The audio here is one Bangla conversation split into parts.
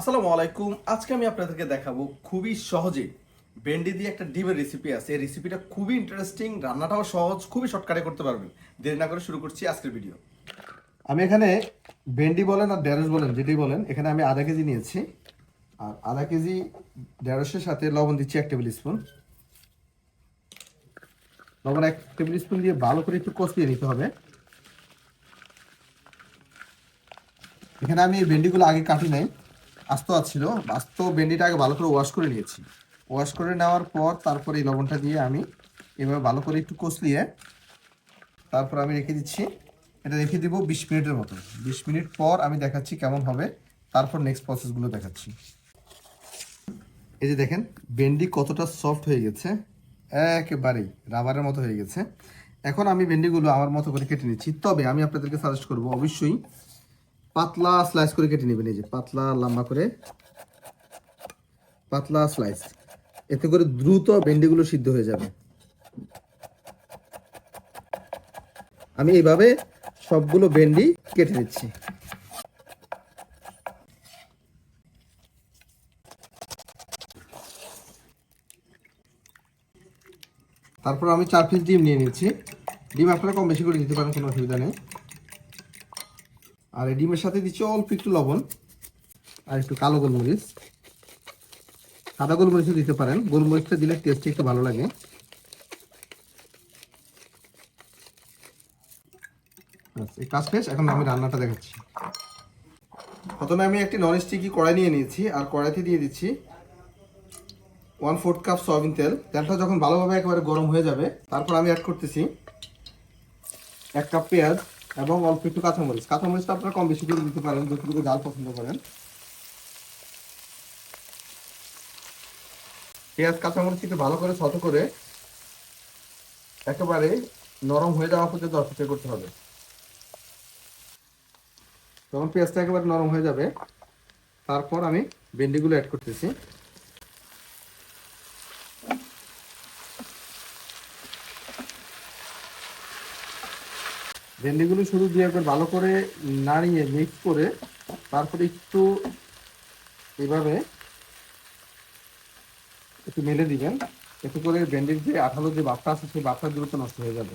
আসসালামু আলাইকুম। আজকে আমি আপনাদেরকে দেখাবো খুবই সহজে ভেন্ডি দিয়ে একটা ডিমের রেসিপি আছে। এই রেসিপিটা খুবই ইন্টারেস্টিং রান্নাটাও সহজ, খুবই শর্টকাটে করতে পারবেন। দেরি না করে শুরু করছি আজকের ভিডিও আমি এখানে ভেন্ডি বলেন আর ঢেঁড়স বলেন, যেটাই বলেন, এখানে আমি আধা কেজি নিয়েছি। আর আধা কেজি ঢেঁড়সের সাথে লবণ দিচ্ছি এক টেবিল স্পুন। লবণ এক টেবিল স্পুন দিয়ে ভালো করে একটু কষিয়ে নিতে হবে। এখানে আমি ভেন্ডিগুলো আগে কাটি নাই। আস্ত ছিল আস্ত ভেন্ডিটা আগে ভালো করে ওয়াশ করে নিয়েছি। ওয়াশ করে নেওয়ার পর তারপরে এই লবণটা দিয়ে আমি এভাবে ভালো করে একটু কষলিয়ে তারপর আমি রেখে দিচ্ছি। এটা রেখে দিব বিশ মিনিটের মতো। বিশ মিনিট পর আমি দেখাচ্ছি কেমন হবে। তারপর নেক্সট প্রসেসগুলো দেখাচ্ছি। এই যে দেখেন, ভেন্ডি কতটা সফট হয়ে গেছে। একেবারেই রাবারের মতো হয়ে গেছে। এখন আমি ভেন্ডিগুলো আমার মতো করে কেটে নিচ্ছি। তবে আমি আপনাদেরকে সাজেস্ট করব, অবশ্যই পাতলা স্লাইস করে কেটে নেবেন, এই যে পাতলা লম্বা করে। পাতলা স্লাইস এতে করে দ্রুত ভেন্ডিগুলো সিদ্ধ হয়ে যাবে। আমি এইভাবে সবগুলো ভেন্ডি কেটে নিচ্ছি। তারপর আমি চার পিস ডিম নিয়ে নিচ্ছি। ডিম আপনারা কম বেশি করে দিতে পারেন, কোনো অসুবিধা নেই। আর এই ডিমের সাথে দিচ্ছি অল্প একটু লবণ আর একটু কালো গোলমরিচ। সাদা গোলমরিচও দিতে পারেন। গোলমরিচটা দিলে টেস্টটা একটু ভালো লাগে। এই কাজ শেষ। এখন আমি রান্নাটা দেখাচ্ছি। প্রথমে আমি একটি নন স্টিকি কড়াই নিয়ে নিয়েছি আর কড়াইতে দিয়ে দিচ্ছি ওয়ান ফোর্থ কাপ সয়াবিন তেল। তেলটা যখন ভালোভাবে একেবারে গরম হয়ে যাবে, তারপর আমি অ্যাড করতেছি এক কাপ পেঁয়াজ। এবং অল্প একটু কাঁচামরিচ। কাঁচামরিচটা আপনারা কম বেশি করে দিতে পারেন, যতটুকু জাল পছন্দ করেন। পেঁয়াজ, কাঁচামরিচ একটু ভালো করে ছোট করে একেবারে নরম হয়ে যাওয়া পর্যন্ত অপেক্ষা করতে হবে। যখন পেঁয়াজটা একেবারে নরম হয়ে যাবে। তারপর আমি ভেন্ডিগুলো অ্যাড করতেছি। ভেন্ডিগুলো শুধু দিয়ে একবার ভালো করে নাড়িয়ে মিক্স করে তারপরে একটু এভাবে একটু মেলে দিবেন। এতে করে ভেন্ডির যে আঠালো যে বাপটা আছে, সেই বাপটা দ্রুত নষ্ট হয়ে যাবে।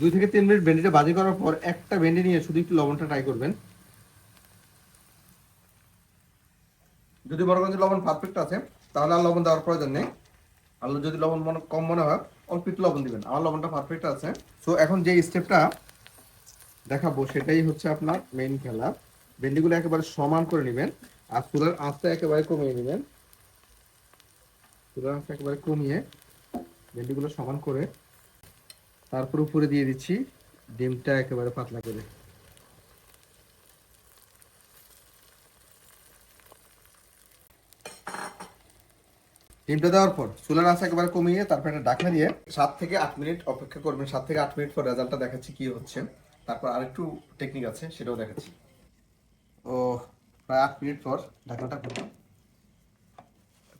দুই থেকে তিন মিনিট ভেন্ডিটা ভাজি করার পর একটা ভেন্ডি নিয়ে শুধু একটু লবণটা ট্রাই করবেন। যদি যে লবণ পারফেক্ট আছে, তাহলে আর লবণ দেওয়ার প্রয়োজন নেই। আর যদি লবণ মনে কম মনে হয় অল্প একটু লবণ দিবেন। আমার লবণটা পারফেক্ট আছে। সো এখন যে স্টেপটা দেখাবো, সেটাই হচ্ছে আপনার মেইন খেলা। ভেন্ডিগুলো একেবারে সমান করে নেবেন, আর চুলার আঁচটা একেবারে কমিয়ে নেবেন। চুলার আঁচটা একেবারে কমিয়ে ভেন্ডিগুলো সমান করে তারপর উপরে দিয়ে দিচ্ছি, ডিমটা একেবারে পাতলা করে। ডিমটা দেওয়ার পর চুলার আঁচ একেবারে কমিয়ে তারপর একটা ঢাকনা দিয়ে সাত থেকে আট মিনিট অপেক্ষা করবেন। সাত থেকে আট মিনিট পর রেজাল্টটা দেখাচ্ছি কি হচ্ছে। তারপর আরেকটু টেকনিক আছে, সেটাও দেখাচ্ছি। ও, প্রায় আট মিনিট পর ঢাকনাটা খুললাম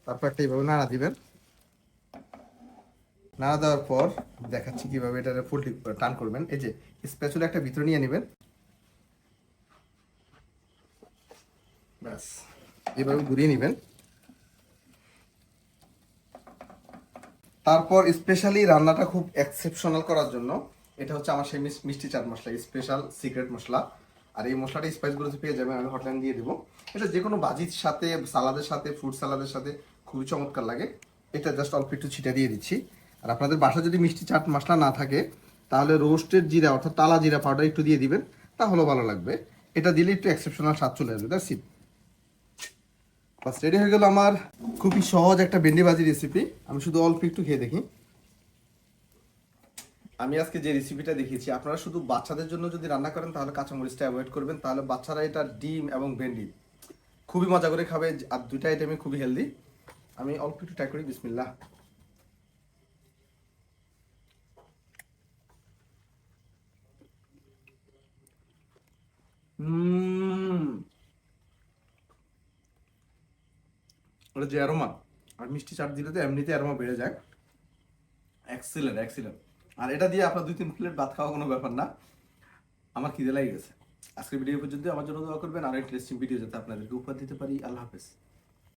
তারপর একটা এইভাবে নাড়া দিবেন। নাড়া দেওয়ার পর দেখাচ্ছি কীভাবে এটা ফুলটি টান করবেন। এই যে স্পেশাল একটা ভিতরে নিয়ে নেবেন। ব্যাস, এইভাবে ঘুরিয়ে নেবেন। তারপর স্পেশালি রান্নাটা খুব এক্সেপশনাল করার জন্য, এটা হচ্ছে আমার সেই মিষ্টি চাট মশলা স্পেশাল সিক্রেট মশলা। আর এই মশলাটা স্পাইসগুলোতে পেয়ে যাবেন, আমি হটলাইন দিয়ে দেবো। এটা যে কোনো ভাজির সাথে, সালাদের সাথে ফ্রুট সালাদের সাথে খুবই চমৎকার লাগে। এটা জাস্ট অল্প একটু ছিটা দিয়ে দিচ্ছি। আর আপনাদের বাসা যদি মিষ্টি চাট মশলা না থাকে, তাহলে রোস্টেড জিরা অর্থাৎ তালা জিরা পাউডার একটু দিয়ে দিবেন, তাহলেও ভালো লাগবে। এটা দিলে একটু এক্সেপশনাল স্বাদ চলে আসবে দ্যাটস ইট বাস রেডি হয়ে গেল আমার খুবই সহজ একটা ভেন্ডি ভাজি রেসিপি আমি শুধু অল্প একটু খেয়ে দেখি। আমি আজকে যে রেসিপিটা দেখিয়েছি, আপনারা শুধু বাচ্চাদের জন্য যদি রান্না করেন, তাহলে কাঁচামরিচটা অ্যাভয়েড করবেন। তাহলে বাচ্চারা এটা ডিম এবং ভেন্ডি খুবই মজা করে খাবে, আর দুইটা আইটেমই খুবই হেলদি আমি অল্প একটু ট্রাই করি, বিসমিল্লাহ। ওটা যে অ্যারোমা আর মিষ্টি চাট দিলে তো এমনিতে অ্যারোমা বেড়ে যায়। এক্সিলেন্ট এক্সিলেন্ট আর এটা দিয়ে আপনার দুই তিন প্লেট ভাত খাওয়া কোনো ব্যাপার না। আমার খিদে লাগে গেছে। আজকের ভিডিও পর্যন্ত আমার জন্য দোয়া করবেন। আর ইন্টারেস্টিং ভিডিও যাতে আপনাদেরকে উপহার দিতে পারি। আল্লাহ হাফেজ।